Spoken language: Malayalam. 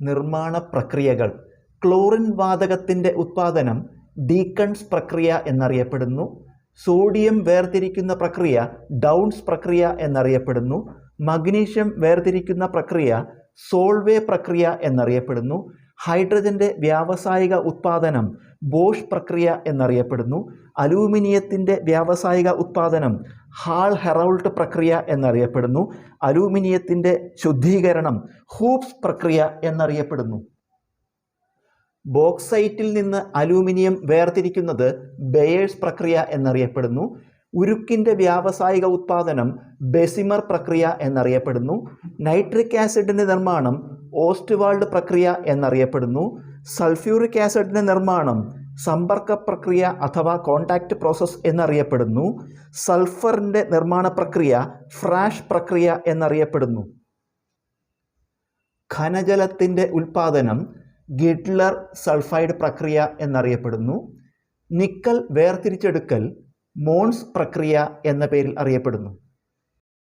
നിർമ്മാണ പ്രക്രിയകൾ. ക്ലോറിൻ വാതകത്തിന്റെ ഉത്പാദനം ഡീക്കൺസ് പ്രക്രിയ എന്നറിയപ്പെടുന്നു. സോഡിയം വേർതിരിക്കുന്ന പ്രക്രിയ ഡൗൺസ് പ്രക്രിയ എന്നറിയപ്പെടുന്നു. മഗ്നീഷ്യം വേർതിരിക്കുന്ന പ്രക്രിയ സോൾവേ പ്രക്രിയ എന്നറിയപ്പെടുന്നു. ഹൈഡ്രജന്റെ വ്യാവസായിക ഉത്പാദനം ബോഷ് പ്രക്രിയ എന്നറിയപ്പെടുന്നു. അലൂമിനിയത്തിന്റെ വ്യാവസായിക ഉത്പാദനം ഹാൾ ഹെറൗൾട്ട് പ്രക്രിയ എന്നറിയപ്പെടുന്നു. അലൂമിനിയത്തിന്റെ ശുദ്ധീകരണം ഹൂപ്സ് പ്രക്രിയ എന്നറിയപ്പെടുന്നു. ബോക്സൈറ്റിൽ നിന്ന് അലൂമിനിയം വേർതിരിക്കുന്നത് ബെയേഴ്സ് പ്രക്രിയ എന്നറിയപ്പെടുന്നു. ഉരുക്കിന്റെ വ്യാവസായിക ഉത്പാദനം ബെസിമർ പ്രക്രിയ എന്നറിയപ്പെടുന്നു. നൈട്രിക് ആസിഡിന്റെ നിർമ്മാണം ഓസ്റ്റ്വാൾഡ് പ്രക്രിയ എന്നറിയപ്പെടുന്നു. സൾഫ്യൂറിക് ആസിഡിന്റെ നിർമ്മാണം സമ്പർക്ക പ്രക്രിയ അഥവാ കോണ്ടാക്റ്റ് പ്രോസസ്സ് എന്നറിയപ്പെടുന്നു. സൾഫറിന്റെ നിർമ്മാണ പ്രക്രിയ ഫ്രാഷ് പ്രക്രിയ എന്നറിയപ്പെടുന്നു. ഖനജലത്തിന്റെ ഉൽപ്പാദനം ഗിഡ്ലർ സൾഫൈഡ് പ്രക്രിയ എന്നറിയപ്പെടുന്നു. നിക്കൽ വേർതിരിച്ചെടുക്കൽ മോൺസ് പ്രക്രിയ എന്ന പേരിൽ അറിയപ്പെടുന്നു.